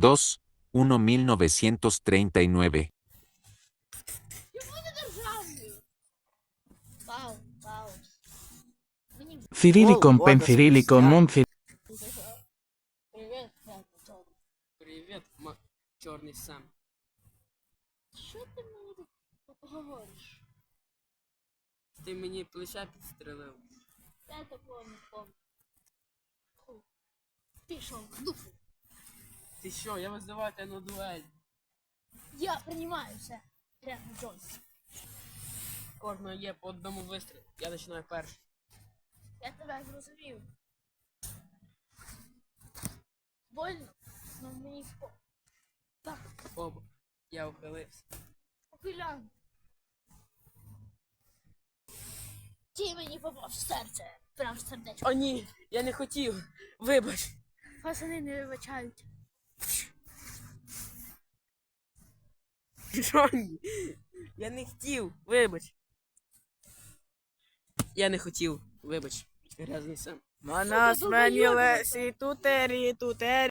2, 1 1939. Я буду державною. Вау, вау. Мені Cirillicum О, pencirillicum ладно, non fi- Привіт, Петро. Привіт, м- чорний Сем. Що ти мені тут говориш? Ти мені плеча підстрелив. Я такого не помню. Фу. Пішов в дупу. Ти що, я визиваю тебе на дуель. Я приймаю все. Прямо Джонс. Кожного є по одному вистрілу. Я починаю перший. Я тебе зрозумів. Больно, но мені спо. Так, Оба. Я ухилився. похилян. Ти мені попав в серце. Прям в сердечко. О, ні, я не хотів. Вибач. Пацани не вибачають. Джонні, я не хотів. Вибач. Я не хотів. Вибач. Грязний сам. Вона долбойоби. і тутері тутері.